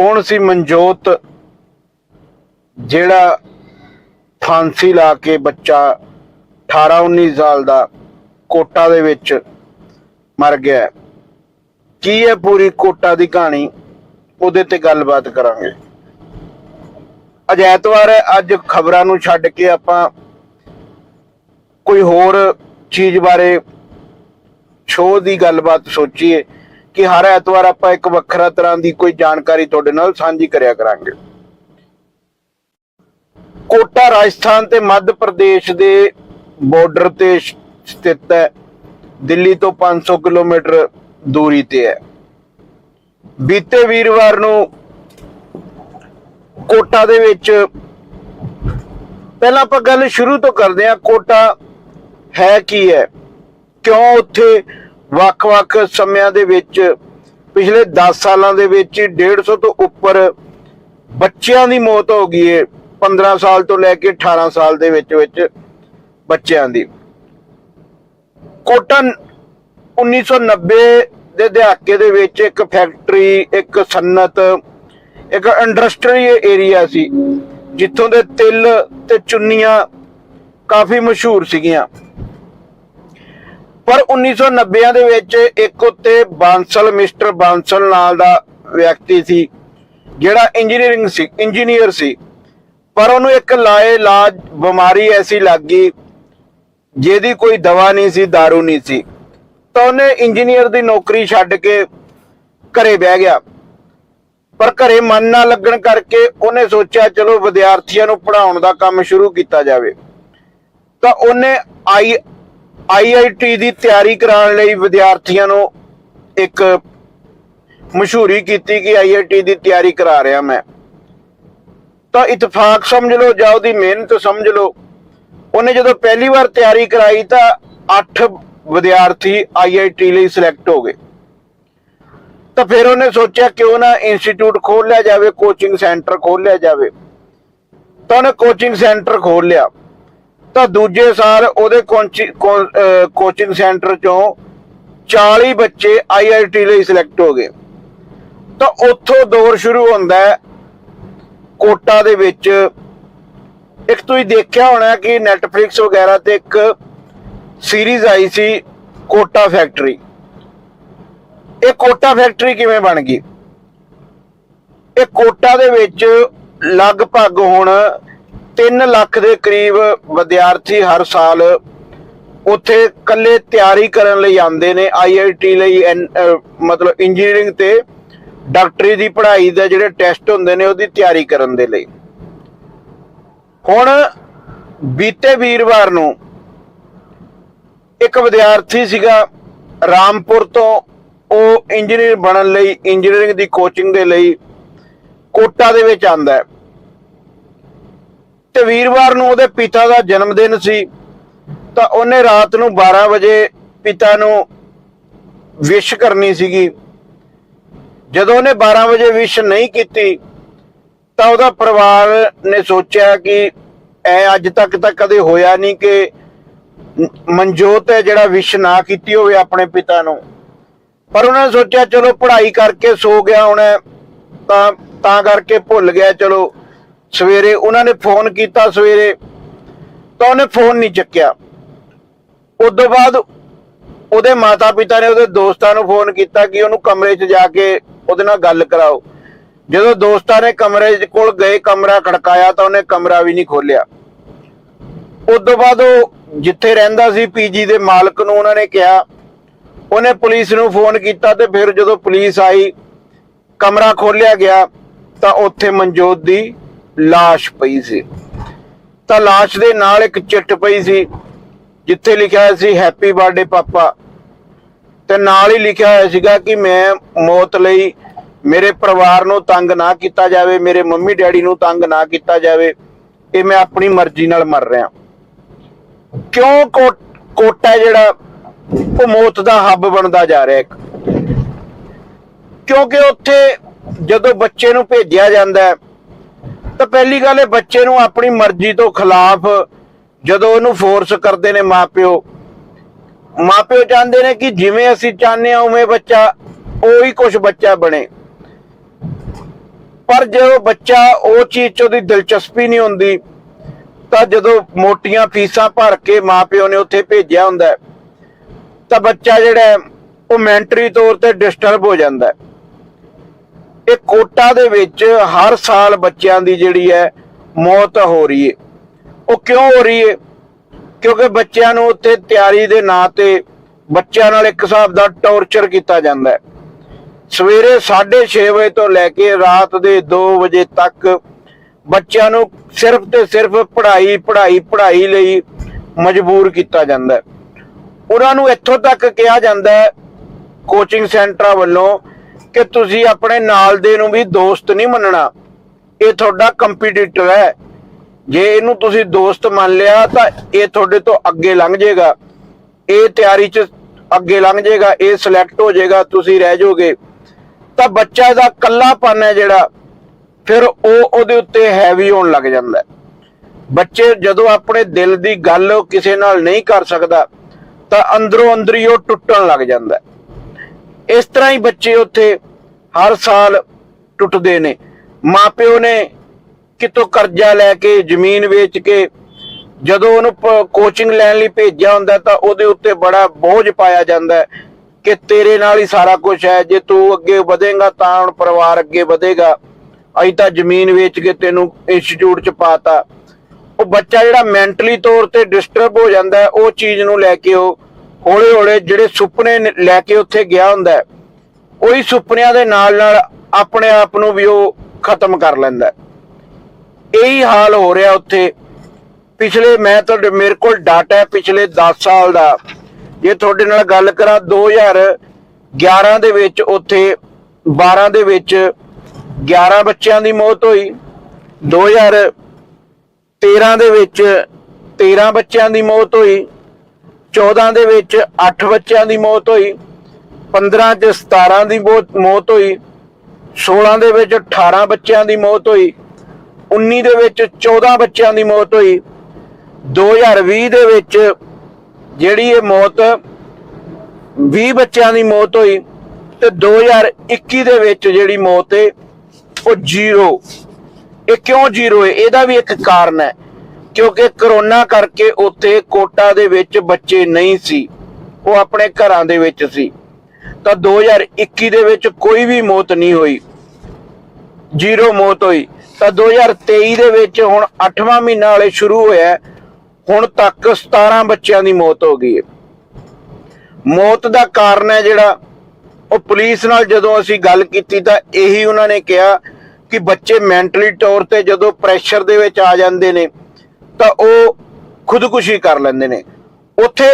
ਕੌਣ ਸੀ ਮਨਜੋਤ ਜਿਹੜਾ ਫਾਂਸੀ ਲਾ ਕੇ ਬੱਚਾ 18 19 ਸਾਲ ਦਾ ਕੋਟਾ ਦੇ ਵਿੱਚ ਮਰ ਗਿਆ ਕੀ ਹੈ ਪੂਰੀ ਕੋਟਾ ਦੀ ਕਹਾਣੀ? ਉਹਦੇ ਤੇ ਗੱਲਬਾਤ ਕਰਾਂਗੇ। ਅੱਜ ਐਤਵਾਰ ਹੈ, ਅੱਜ ਖਬਰਾਂ ਨੂੰ ਛੱਡ ਕੇ ਆਪਾਂ ਕੋਈ ਹੋਰ ਚੀਜ਼ ਬਾਰੇ ਸ਼ੋਅ ਦੀ ਗੱਲਬਾਤ ਸੋਚੀਏ। ਕਿ ਹਰ ਐਤਵਾਰ ਆਪਾਂ ਇੱਕ ਵੱਖਰਾ ਤਰ੍ਹਾਂ ਦੀ ਕੋਈ ਜਾਣਕਾਰੀ ਤੁਹਾਡੇ ਨਾਲ ਸਾਂਝੀ ਕਰਿਆ ਕਰਾਂਗੇ। ਕੋਟਾ ਰਾਜਸਥਾਨ ਤੇ ਮੱਧ ਪ੍ਰਦੇਸ਼ ਦੇ ਬਾਰਡਰ ਤੇ ਸਥਿਤ ਹੈ। ਦਿੱਲੀ ਤੋਂ 500 ਕਿਲੋਮੀਟਰ ਦੂਰੀ ਤੇ ਹੈ। ਬੀਤੇ ਵੀਰਵਾਰ ਨੂੰ ਕੋਟਾ ਦੇ ਵਿੱਚ ਪਹਿਲਾਂ ਆਪਾਂ ਗੱਲ ਸ਼ੁਰੂ ਤੋਂ ਕਰਦੇ ਹਾਂ। ਕੋਟਾ ਹੈ ਕੀ ਹੈ? ਕਿਉਂ ਉੱਥੇ ਵੱਖ-ਵੱਖ ਸਮਿਆਂ ਦੇ ਵਿੱਚ, ਪਿਛਲੇ 10 ਸਾਲਾਂ ਦੇ ਵਿੱਚ ਹੀ 150 ਤੋਂ ਉੱਪਰ ਬੱਚਿਆਂ ਦੀ ਮੌਤ ਹੋ ਗਈ ਹੈ 15 ਸਾਲ ਤੋਂ ਲੈ ਕੇ 18 ਸਾਲ ਦੇ ਵਿੱਚ ਵਿੱਚ ਬੱਚਿਆਂ ਦੀ। ਕੋਟਨ 1990 ਦੇ ਦਹਾਕੇ ਦੇ ਵਿੱਚ ਇੱਕ ਫੈਕਟਰੀ ਇੱਕ ਸਨਤ ਇੱਕ ਇੰਡਸਟਰੀ ਏਰੀਆ ਸੀ, ਜਿੱਥੋਂ ਦੇ ਤਿਲ ਤੇ ਚੁੰਨੀਆਂ ਕਾਫੀ ਮਸ਼ਹੂਰ ਸੀਗੀਆਂ। ਪਰ 1990 ਦੇ ਵਿੱਚ ਇੱਕ ਉੱਤੇ ਬਾਂਸਲ, ਮਿਸਟਰ ਬਾਂਸਲ ਨਾਲ ਦਾ ਵਿਅਕਤੀ ਸੀ, ਜਿਹੜਾ ਇੰਜੀਨੀਅਰਿੰਗ ਸੀ, ਇੰਜੀਨੀਅਰ ਸੀ। ਪਰ ਉਹਨੂੰ ਇੱਕ ਲਾਏ ਇਲਾਜ ਬਿਮਾਰੀ ਐਸੀ ਲੱਗ ਗਈ, ਜਿਹਦੀ ਕੋਈ ਦਵਾ ਨਹੀਂ ਸੀ दारू ਨਹੀਂ ਸੀ। ਤਾਂ ਉਹਨੇ ਇੰਜੀਨੀਅਰ ਦੀ ਨੌਕਰੀ ਛੱਡ ਕੇ ਘਰੇ ਬਹਿ ਗਿਆ। ਪਰ ਘਰੇ ਮਨ ਨਾ ਲੱਗਣ ਕਰਕੇ ਉਹਨੇ ਸੋਚਿਆ, ਚਲੋ ਵਿਦਿਆਰਥੀਆਂ ਨੂੰ ਪੜ੍ਹਾਉਣ ਦਾ ਕੰਮ ਸ਼ੁਰੂ ਕੀਤਾ ਜਾਵੇ। ਤਾਂ ਉਹਨੇ ਆਈ ਆਈਆਈਟੀ ਦੀ ਤਿਆਰੀ ਕਰਾਉਣ ਲਈ ਵਿਦਿਆਰਥੀਆਂ ਨੂੰ ਇੱਕ ਮਸ਼ਹੂਰੀ ਕੀਤੀ ਕਿ ਆਈਆਈਟੀ ਦੀ ਤਿਆਰੀ ਕਰਾ ਰਿਹਾ ਮੈਂ। ਤਾਂ ਇਤਫਾਕ ਸਮਝ ਲਓ ਜਾਂ ਉਹਦੀ ਮਿਹਨਤ ਸਮਝ ਲਓ, ਉਹਨੇ ਜਦੋਂ ਪਹਿਲੀ ਵਾਰ ਤਿਆਰੀ ਕਰਾਈ ਤਾਂ 8 ਵਿਦਿਆਰਥੀ ਆਈਆਈਟੀ ਲਈ ਸਿਲੈਕਟ ਹੋ ਗਏ। ਤਾਂ ਫਿਰ ਉਹਨੇ ਸੋਚਿਆ ਕਿਉਂ ਨਾ ਇੰਸਟੀਚਿਊਟ ਖੋਲ ਲਿਆ ਜਾਵੇ, ਕੋਚਿੰਗ ਸੈਂਟਰ ਖੋਲ ਲਿਆ ਜਾਵੇ। ਤਾਂ ਉਹਨੇ ਕੋਚਿੰਗ ਸੈਂਟਰ ਖੋਲ ਲਿਆ ਤਾਂ ਦੂਜੇ ਸਾਲ ਉਹਦੇ ਕੋਚਿੰਗ ਸੈਂਟਰ ਚੋਂ 40 ਬੱਚੇ ਆਈਆਈਟੀ ਲਈ ਸਿਲੈਕਟ ਹੋ ਗਏ। ਤਾਂ ਉੱਥੋਂ ਦੌਰ ਸ਼ੁਰੂ ਹੁੰਦਾ ਹੈ ਕੋਟਾ ਦੇ ਵਿੱਚ। ਇੱਕ ਤੁਸੀਂ ਦੇਖਿਆ ਹੋਣਾ ਕਿ ਨੈਟਫਲਿਕਸ ਵਗੈਰਾ ਤੇ ਇੱਕ ਸੀਰੀਜ਼ ਆਈ ਸੀ ਕੋਟਾ ਫੈਕਟਰੀ ਇਹ ਕੋਟਾ ਫੈਕਟਰੀ ਕਿਵੇਂ ਬਣ ਗਈ? ਇਹ ਕੋਟਾ ਦੇ ਵਿੱਚ ਲਗਭਗ ਹੁਣ 3 ਲੱਖ ਦੇ ਕਰੀਬ ਵਿਦਿਆਰਥੀ ਹਰ ਸਾਲ ਉੱਥੇ ਕੱਲੇ ਤਿਆਰੀ ਕਰਨ ਲਈ ਆਉਂਦੇ ਨੇ। ਆਈਆਈਟੀ ਲਈ, ਐਨ- ਅਹ ਮਤਲਬ ਇੰਜੀਨੀਅਰਿੰਗ ਤੇ ਡਾਕਟਰੀ ਦੀ ਪੜ੍ਹਾਈ ਦੇ ਜਿਹੜੇ ਟੈਸਟ ਹੁੰਦੇ ਨੇ, ਉਹਦੀ ਤਿਆਰੀ ਕਰਨ ਦੇ ਲਈ। ਹੁਣ ਬੀਤੇ ਵੀਰਵਾਰ ਨੂੰ ਇੱਕ ਵਿਦਿਆਰਥੀ ਸੀਗਾ ਰਾਮਪੁਰ ਤੋਂ, ਉਹ ਇੰਜੀਨੀਅਰ ਬਣਨ ਲਈ ਇੰਜੀਨੀਅਰਿੰਗ ਦੀ ਕੋਚਿੰਗ ਦੇ ਲਈ ਕੋਟਾ ਦੇ ਵਿੱਚ ਆਂਦਾ ਹੈ। ਤੇ ਵੀਰਵਾਰ ਨੂੰ ਉਹਦੇ ਪਿਤਾ ਦਾ ਜਨਮ ਦਿਨ ਸੀ, ਤਾਂ ਉਹਨੇ ਰਾਤ ਨੂੰ 12 ਵਜੇ ਪਿਤਾ ਨੂੰ ਵਿਸ਼ ਕਰਨੀ ਸੀਗੀ। ਜਦੋਂ ਉਹਨੇ 12 ਵਜੇ ਵਿਸ਼ ਨਹੀਂ ਕੀਤੀ, ਤਾਂ ਉਹਦਾ ਪਰਿਵਾਰ ਨੇ ਸੋਚਿਆ ਕਿ ਐ ਅੱਜ ਤੱਕ ਤਾਂ ਕਦੇ ਹੋਇਆ ਨਹੀਂ ਕਿ ਮਨਜੋਤ ਹੈ ਜਿਹੜਾ ਵਿਸ਼ ਨਾ ਕੀਤੀ ਹੋਵੇ ਆਪਣੇ ਪਿਤਾ ਨੂੰ। ਪਰ ਉਹਨਾਂ ਨੇ ਸੋਚਿਆ, ਚਲੋ ਪੜ੍ਹਾਈ ਕਰਕੇ ਸੋ ਗਿਆ ਹੁਣ, ਤਾਂ ਤਾਂ ਕਰਕੇ ਭੁੱਲ ਗਿਆ, ਚਲੋ ਸਵੇਰੇ ਉਹਨਾਂ ਨੇ ਫੋਨ ਕੀਤਾ ਸਵੇਰੇ ਤਾਂ ਉਹਨੇ ਫੋਨ ਨਹੀਂ ਚੱਕਿਆ। ਉਦੋਂ ਬਾਅਦ ਉਹਦੇ ਮਾਤਾ ਪਿਤਾ ਨੇ ਉਹਦੇ ਦੋਸਤਾਂ ਨੂੰ ਫੋਨ ਕੀਤਾ ਕਿ ਉਹਨੂੰ ਕਮਰੇ 'ਚ ਜਾ ਕੇ ਉਹਦੇ ਨਾਲ ਗੱਲ ਕਰਾਓ। ਜਦੋਂ ਦੋਸਤਾਂ ਨੇ ਕਮਰੇ ਕੋਲ ਗਏ, ਕਮਰਾ ਖੜਕਾਇਆ ਤਾਂ ਉਹਨੇ ਕਮਰਾ ਵੀ ਨਹੀਂ ਖੋਲਿਆ ਉਦੋਂ ਬਾਅਦ ਉਹ ਜਿੱਥੇ ਰਹਿੰਦਾ ਸੀ ਪੀਜੀ ਦੇ ਮਾਲਕ ਨੂੰ ਉਹਨਾਂ ਨੇ ਕਿਹਾ। ਉਹਨੇ ਪੁਲਿਸ ਨੂੰ ਫੋਨ ਕੀਤਾ ਤੇ ਫਿਰ ਜਦੋਂ ਪੁਲਿਸ ਆਈ, ਕਮਰਾ ਖੋਲਿਆ ਗਿਆ ਤਾਂ ਉੱਥੇ ਮਨਜੋਤ ਦੀ লাশ ਪਈ ਸੀ ਤਾਂ লাশ ਦੇ ਨਾਲ ਇੱਕ ਚਿੱਠ ਪਈ ਸੀ ਜਿੱਥੇ ਲਿਖਿਆ ਹੋਇਆ ਸੀ ਹੈਪੀ ਬਰਥਡੇ ਪਾਪਾ ਤੇ ਨਾਲ ਹੀ ਲਿਖਿਆ ਹੋਇਆ ਸੀਗਾ ਕਿ ਮੈਂ ਮੌਤ ਲਈ ਮੇਰੇ ਪਰਿਵਾਰ ਨੂੰ ਤੰਗ ਨਾ ਕੀਤਾ ਜਾਵੇ ਮੇਰੇ ਮੰਮੀ ਡੈਡੀ ਨੂੰ ਤੰਗ ਨਾ ਕੀਤਾ ਜਾਵੇ ਇਹ ਮੈਂ ਆਪਣੀ ਮਰਜ਼ੀ ਨਾਲ ਮਰ ਰਿਹਾ ਕਿਉਂ ਕੋ- ਕੋਟਾ ਜਿਹੜਾ ਉਹ ਮੌਤ ਦਾ ਹੱਬ ਬਣਦਾ ਜਾ ਰਿਹਾ ਇੱਕ ਕਿਉਂਕਿ ਉੱਥੇ ਜਦੋਂ ਬੱਚੇ ਨੂੰ ਭੇਜਿਆ ਜਾਂਦਾ ਹੈ ਤਾਂ ਪਹਿਲੀ ਗੱਲ ਇਹ ਬੱਚੇ ਨੂੰ ਆਪਣੀ ਮਰਜ਼ੀ ਤੋਂ ਖਿਲਾਫ ਜਦੋਂ ਉਹਨੂੰ ਫੋਰਸ ਕਰਦੇ ਨੇ ਮਾਪਿਓ ਮਾਪਿਓ ਚਾਹੁੰਦੇ ਨੇ ਕਿ ਜਿਵੇਂ ਅਸੀਂ ਚਾਹੁੰਦੇ ਹਾਂ ਉਵੇਂ ਬੱਚਾ, ਉਹੀ ਕੁਝ ਬੱਚਾ ਬਣੇ ਪਰ ਜਦੋਂ ਬੱਚਾ ਉਹ ਚੀਜ਼ 'ਚ ਉਹਦੀ ਦਿਲਚਸਪੀ ਨਹੀਂ ਹੁੰਦੀ, ਤਾਂ ਜਦੋਂ ਮੋਟੀਆਂ ਫੀਸਾਂ ਭਰ ਕੇ ਮਾਪਿਓ ਨੇ ਉੱਥੇ ਭੇਜਿਆ ਹੁੰਦਾ, ਤਾਂ ਬੱਚਾ ਜਿਹੜਾ ਉਹ ਮੈਂਟਰੀ ਤੌਰ ਤੇ ਡਿਸਟਰਬ ਹੋ ਜਾਂਦਾ ਹੈ। ਇਹ ਕੋਟਾ ਦੇ ਵਿੱਚ ਹਰ ਸਾਲ ਬੱਚਿਆਂ ਦੀ ਜਿਹੜੀ ਹੈ ਮੌਤ ਹੋ ਰਹੀ ਹੈ। ਉਹ ਕਿਉਂ ਹੋ ਰਹੀ ਹੈ? ਕਿਉਂਕਿ ਬੱਚਿਆਂ ਨੂੰ ਉੱਥੇ ਤਿਆਰੀ ਦੇ ਨਾਂ ਤੇ ਬੱਚਿਆਂ ਨਾਲ ਇੱਕ ਹਿਸਾਬ ਦਾ ਟੌਰਚਰ ਕੀਤਾ ਜਾਂਦਾ ਹੈ। ਸਵੇਰੇ 6:30 ਵਜੇ ਤੋਂ ਲੈ ਕੇ ਰਾਤ ਦੇ 2 ਵਜੇ ਤੱਕ ਬੱਚਿਆਂ ਨੂੰ ਸਿਰਫ ਤੇ ਸਿਰਫ ਪੜ੍ਹਾਈ ਪੜ੍ਹਾਈ ਪੜ੍ਹਾਈ ਲਈ ਮਜਬੂਰ ਕੀਤਾ ਜਾਂਦਾ ਹੈ। ਉਹਨਾਂ ਨੂੰ ਇੱਥੋਂ ਤੱਕ ਕਿਹਾ ਜਾਂਦਾ ਹੈ ਕੋਚਿੰਗ ਸੈਂਟਰਾਂ ਵੱਲੋਂ ਕਿ ਤੁਸੀਂ ਆਪਣੇ ਨਾਲ ਦੇ ਨੂੰ ਵੀ ਦੋਸਤ ਨਹੀਂ ਮੰਨਣਾ। ਇਹ ਤੁਹਾਡਾ ਕੰਪੀਟੀਟਰ ਹੈ। ਜੇ ਇਹਨੂੰ ਤੁਸੀਂ ਦੋਸਤ ਮੰਨ ਲਿਆ ਤਾਂ ਇਹ ਤੁਹਾਡੇ ਤੋਂ ਅੱਗੇ ਲੰਘ ਜਾਏਗਾ। ਇਹ ਤਿਆਰੀ 'ਚ ਅੱਗੇ ਲੰਘ ਜਾਏਗਾ, ਇਹ ਸਿਲੈਕਟ ਹੋ ਜਾਏਗਾ, ਤੁਸੀਂ ਰਹਿ ਜਾਓਗੇ। ਤਾਂ ਬੱਚਾ ਦਾ ਕੱਲਾਪਨ ਹੈ ਜਿਹੜਾ, ਫਿਰ ਉਹ ਉਹਦੇ ਉੱਤੇ ਹੈਵੀ ਹੋਣ ਲੱਗ ਜਾਂਦਾ ਬੱਚੇ ਜਦੋਂ ਆਪਣੇ ਦਿਲ ਦੀ ਗੱਲ ਕਿਸੇ ਨਾਲ ਨਹੀਂ ਕਰ ਸਕਦਾ, ਤਾਂ ਅੰਦਰੋਂ ਅੰਦਰ ਹੀ ਉਹ ਟੁੱਟਣ ਲੱਗ ਜਾਂਦਾ ਇਸ ਤਰ੍ਹਾਂ ਹੀ ਬੱਚੇ ਉੱਥੇ ਹਰ ਸਾਲ ਟੁੱਟਦੇ ਨੇ। ਮਾਪਿਓ ਨੇ ਕਿਤੋਂ ਕਰਜ਼ਾ ਲੈ ਕੇ, ਜ਼ਮੀਨ ਵੇਚ ਕੇ, ਜਦੋਂ ਉਹਨੂੰ ਕੋਚਿੰਗ ਲੈਣ ਲਈ ਭੇਜਿਆ ਹੁੰਦਾ ਤਾਂ ਉਹਦੇ ਉੱਤੇ ਬੜਾ ਬੋਝ ਪਾਇਆ ਜਾਂਦਾ ਕਿ ਤੇਰੇ ਨਾਲ ਹੀ ਸਾਰਾ ਕੁਝ ਹੈ। ਜੇ ਤੂੰ ਅੱਗੇ ਵਧੇਗਾ ਤਾਂ ਹੁਣ ਪਰਿਵਾਰ ਅੱਗੇ ਵਧੇਗਾ। ਅਸੀਂ ਤਾਂ ਜ਼ਮੀਨ ਵੇਚ ਕੇ ਤੈਨੂੰ ਇੰਸਟੀਚਿਊਟ ਚ ਪਾਤਾ। ਉਹ ਬੱਚਾ ਜਿਹੜਾ ਮੈਂਟਲੀ ਤੌਰ ਤੇ ਡਿਸਟਰਬ ਹੋ ਜਾਂਦਾ ਉਹ ਚੀਜ਼ ਨੂੰ ਲੈ ਕੇ ਉਹ ਹੌਲੇ ਹੌਲੇ ਜਿਹੜੇ ਸੁਪਨੇ ਲੈ ਕੇ ਉੱਥੇ ਗਿਆ ਹੁੰਦਾ ਉਹੀ ਸੁਪਨਿਆਂ ਦੇ ਨਾਲ ਨਾਲ ਆਪਣੇ ਆਪ ਨੂੰ ਵੀ ਉਹ ਖਤਮ ਕਰ ਲੈਂਦਾ ਇਹੀ ਹਾਲ ਹੋ ਰਿਹਾ ਉੱਥੇ। ਪਿਛਲੇ, ਮੈਂ ਤੁਹਾਡੇ, ਮੇਰੇ ਕੋਲ ਡਾਟਾ ਹੈ ਪਿਛਲੇ 10 ਸਾਲ ਦਾ। ਜੇ ਤੁਹਾਡੇ ਨਾਲ ਗੱਲ ਕਰਾਂ 2011 ਦੇ ਵਿੱਚ ਉੱਥੇ 12 ਦੇ ਵਿੱਚ 11 ਬੱਚਿਆਂ ਦੀ ਮੌਤ ਹੋਈ। 2013 ਦੇ ਵਿੱਚ 13 ਬੱਚਿਆਂ ਦੀ ਮੌਤ ਹੋਈ। 14 ਦੇ ਵਿੱਚ 8 ਬੱਚਿਆਂ ਦੀ ਮੌਤ ਹੋਈ 15 ਚ 17 ਦੀ ਮੌਤ ਹੋਈ 16 ਦੇ ਵਿੱਚ 18 ਬੱਚਿਆਂ ਦੀ ਮੌਤ ਹੋਈ 19 ਦੇ ਵਿੱਚ 14 ਬੱਚਿਆਂ ਦੀ ਮੌਤ ਹੋਈ 2020 ਦੇ ਵਿੱਚ ਜਿਹੜੀ ਇਹ ਮੌਤ 20 ਬੱਚਿਆਂ ਦੀ ਮੌਤ ਹੋਈ ਤੇ 2021 ਦੇ ਵਿੱਚ ਜਿਹੜੀ ਮੌਤ ਹੈ ਉਹ ਜ਼ੀਰੋ। ਇਹ ਕਿਉਂ ਜ਼ੀਰੋ ਹੈ ਇਹਦਾ ਵੀ ਇੱਕ ਕਾਰਨ ਹੈ। ਕਿਉਂਕਿ ਕਰੋਨਾ ਕਰਕੇ ਉੱਥੇ ਕੋਟਾ ਦੇ ਵਿੱਚ ਬੱਚੇ ਨਹੀਂ ਸੀ। ਉਹ ਆਪਣੇ ਘਰਾਂ ਦੇ ਵਿੱਚ ਸੀ। ਤਾਂ 2021 ਦੇ ਵਿੱਚ ਕੋਈ ਵੀ ਮੌਤ ਨਹੀਂ ਹੋਈ। ਜ਼ੀਰੋ ਮੌਤ ਹੋਈ। ਤਾਂ 2023 ਦੇ ਵਿੱਚ ਹੁਣ 8ਵਾਂ ਮਹੀਨਾ ਵਾਲੇ ਸ਼ੁਰੂ ਹੋਇਆ ਹੁਣ ਤੱਕ 17 ਬੱਚਿਆਂ ਦੀ ਮੌਤ ਹੋ ਗਈ ਹੈ। ਮੌਤ ਦਾ ਕਾਰਨ ਹੈ ਜਿਹੜਾ, ਉਹ ਪੁਲਿਸ ਨਾਲ ਜਦੋਂ ਅਸੀਂ ਗੱਲ ਕੀਤੀ ਤਾਂ ਇਹੀ ਉਹਨਾਂ ਨੇ ਕਿਹਾ ਕਿ ਬੱਚੇ ਮੈਂਟਲੀ ਤੌਰ ਤੇ ਜਦੋਂ ਪ੍ਰੈਸ਼ਰ ਦੇ ਵਿੱਚ ਆ ਜਾਂਦੇ ਨੇ ਤਾਂ ਉਹ ਖੁਦਕੁਸ਼ੀ ਕਰ ਲੈਂਦੇ ਨੇ। ਉੱਥੇ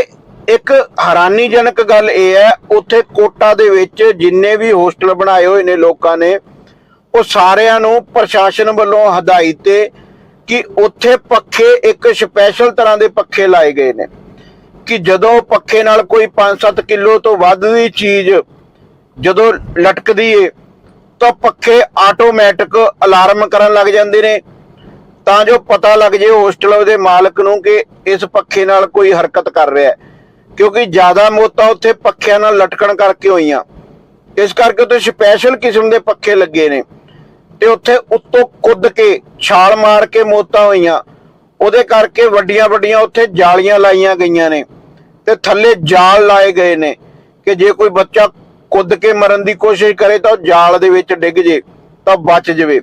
ਇੱਕ ਹੈਰਾਨੀਜਨਕ ਗੱਲ ਇਹ ਹੈ, ਉੱਥੇ ਕੋਟਾ ਦੇ ਵਿੱਚ ਜਿੰਨੇ ਵੀ ਹੋਸਟਲ ਬਣਾਏ ਹੋਏ ਨੇ ਲੋਕਾਂ ਨੇ, ਉਹ ਸਾਰਿਆਂ ਨੂੰ ਪ੍ਰਸ਼ਾਸਨ ਵੱਲੋਂ ਹਦਾਇਤ ਹੈ ਕਿ ਉੱਥੇ ਪੱਖੇ ਇੱਕ ਸਪੈਸ਼ਲ ਤਰ੍ਹਾਂ ਦੇ ਪੱਖੇ ਲਾਏ ਗਏ ਨੇ। ਕਿ ਜਦੋਂ ਪੱਖੇ ਨਾਲ ਕੋਈ 5-7 ਕਿਲੋ ਤੋਂ ਵੱਧ ਦੀ ਚੀਜ਼ ਜਦੋਂ ਲਟਕਦੀ ਏ, ਤਾਂ ਪੱਖੇ ਆਟੋਮੈਟਿਕ ਅਲਾਰਮ ਕਰਨ ਲੱਗ ਜਾਂਦੇ ਨੇ। ਤਾਂ ਜੋ ਪਤਾ ਲੱਗ ਜੇ ਹੋਸਟਲ ਦੇ ਮਾਲਕ ਨੂੰ ਕਿ ਇਸ ਪੱਖੇ ਨਾਲ ਕੋਈ ਹਰਕਤ ਕਰ ਰਿਹਾ ਹੈ। ਕਿਉਂਕਿ ਜ਼ਿਆਦਾ ਮੌਤਾਂ ਉੱਥੇ ਪੱਖਿਆਂ ਨਾਲ ਲਟਕਣ ਕਰਕੇ ਹੋਈਆਂ। ਇਸ ਕਰਕੇ ਉੱਥੇ ਸਪੈਸ਼ਲ ਕਿਸਮ ਦੇ ਪੱਖੇ ਲੱਗੇ ਨੇ। ਤੇ ਉੱਥੇ ਉੱਤੋਂ ਕੁੱਦ ਕੇ, ਛਾਲ ਮਾਰ ਕੇ ਮੌਤਾਂ ਹੋਈਆਂ। ਉਹਦੇ ਕਰਕੇ ਵੱਡੀਆਂ ਵੱਡੀਆਂ ਉੱਥੇ ਜਾਲੀਆਂ ਲਾਈਆਂ ਗਈਆਂ ਨੇ। ਤੇ ਥੱਲੇ ਜਾਲ ਲਾਏ ਗਏ ਨੇ ਕਿ ਜੇ ਕੋਈ ਬੱਚਾ ਕੁੱਦ ਕੇ ਮਰਨ ਦੀ ਕੋਸ਼ਿਸ਼ ਕਰੇ ਤਾਂ ਉਹ ਜਾਲ ਦੇ ਵਿੱਚ ਡਿੱਗ ਜੇ, ਤਾਂ ਬਚ ਜਾਵੇ।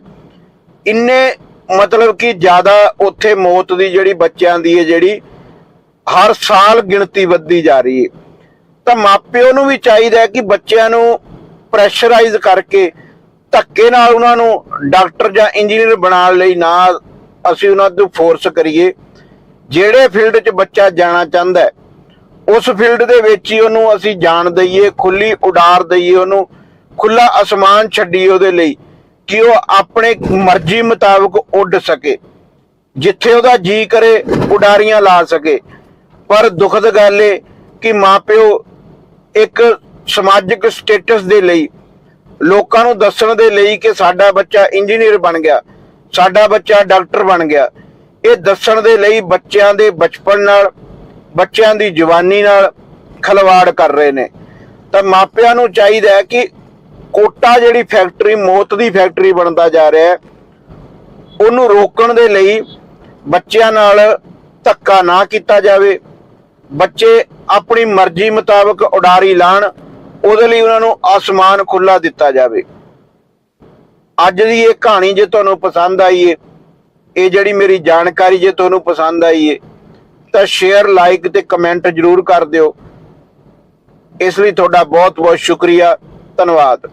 ਇੰਨੇ ਮਤਲਬ ਕਿ ਜ਼ਿਆਦਾ ਉੱਥੇ ਮੌਤ ਦੀ ਜਿਹੜੀ ਬੱਚਿਆਂ ਦੀ ਹੈ ਜਿਹੜੀ ਹਰ ਸਾਲ ਗਿਣਤੀ ਵੱਧਦੀ ਜਾ ਰਹੀ ਹੈ। ਤਾਂ ਮਾਪਿਓ ਨੂੰ ਵੀ ਚਾਹੀਦਾ ਹੈ ਕਿ ਬੱਚਿਆਂ ਨੂੰ ਪ੍ਰੈਸ਼ਰਾਈਜ਼ ਕਰਕੇ ਧੱਕੇ ਨਾਲ ਉਹਨਾਂ ਨੂੰ ਡਾਕਟਰ ਜਾਂ ਇੰਜੀਨੀਅਰ ਬਣਾਉਣ ਲਈ ਨਾ ਅਸੀਂ ਉਹਨਾਂ ਨੂੰ ਫੋਰਸ ਕਰੀਏ। ਜਿਹੜੇ ਫੀਲਡ 'ਚ ਬੱਚਾ ਜਾਣਾ ਚਾਹੁੰਦਾ ਹੈ, ਉਸ ਫੀਲਡ ਦੇ ਵਿੱਚ ਹੀ ਉਹਨੂੰ ਅਸੀਂ ਜਾਣ ਦਈਏ ਖੁੱਲੀ ਉਡਾਰ ਦਈਏ ਉਹਨੂੰ ਖੁੱਲਾ ਅਸਮਾਨ ਛੱਡੀਏ ਉਹਦੇ ਲਈ। ਕਿ ਉਹ ਆਪਣੇ ਮਰਜ਼ੀ ਮੁਤਾਬਕ ਉੱਡ ਸਕੇ, ਜਿੱਥੇ ਉਹਦਾ ਜੀ ਕਰੇ, ਉਡਾਰੀਆਂ ਲਾ ਸਕੇ। ਪਰ ਦੁਖਦ ਗੱਲ ਏ ਕਿ ਮਾਪਿਓ ਇੱਕ ਸਮਾਜਿਕ ਸਟੇਟਸ ਦੇ ਲਈ, ਲੋਕਾਂ ਨੂੰ ਦੱਸਣ ਦੇ ਲਈ ਕਿ ਸਾਡਾ ਬੱਚਾ ਇੰਜੀਨੀਅਰ ਬਣ ਗਿਆ, ਸਾਡਾ ਬੱਚਾ ਡਾਕਟਰ ਬਣ ਗਿਆ। ਇਹ ਦੱਸਣ ਦੇ ਲਈ ਬੱਚਿਆਂ ਦੇ ਬਚਪਨ ਨਾਲ, ਬੱਚਿਆਂ ਦੀ ਜਵਾਨੀ ਨਾਲ ਖਲਵਾੜ ਕਰ ਰਹੇ ਨੇ। ਤਾਂ ਮਾਪਿਆਂ ਨੂੰ ਚਾਹੀਦਾ ਹੈ ਕਿ ਕੋਟਾ ਜਿਹੜੀ ਫੈਕਟਰੀ, ਮੌਤ ਦੀ ਫੈਕਟਰੀ ਬਣਦਾ ਜਾ ਰਿਹਾ ਹੈ, ਉਹਨੂੰ ਰੋਕਣ ਦੇ ਲਈ ਬੱਚਿਆਂ ਨਾਲ ਧੱਕਾ ਨਾ ਕੀਤਾ ਜਾਵੇ। ਬੱਚੇ ਆਪਣੀ ਮਰਜ਼ੀ ਮੁਤਾਬਕ ਉਡਾਰੀ ਲਾਣ, ਉਹਦੇ ਲਈ ਉਹਨਾਂ ਨੂੰ ਆਸਮਾਨ ਖੁੱਲਾ ਦਿੱਤਾ ਜਾਵੇ। ਅੱਜ ਦੀ ਇਹ ਕਹਾਣੀ ਜੇ ਤੁਹਾਨੂੰ ਪਸੰਦ ਆਈ ਏ, ਇਹ ਜਿਹੜੀ ਮੇਰੀ ਜਾਣਕਾਰੀ ਜੇ ਤੁਹਾਨੂੰ ਪਸੰਦ ਆਈ ਏ, ਤਾਂ ਸ਼ੇਅਰ ਲਾਈਕ ਤੇ ਕਮੈਂਟ ਜਰੂਰ ਕਰ ਦਿਓ। ਇਸ ਲਈ ਤੁਹਾਡਾ ਬਹੁਤ ਬਹੁਤ ਸ਼ੁਕਰੀਆ। ਧੰਨਵਾਦ।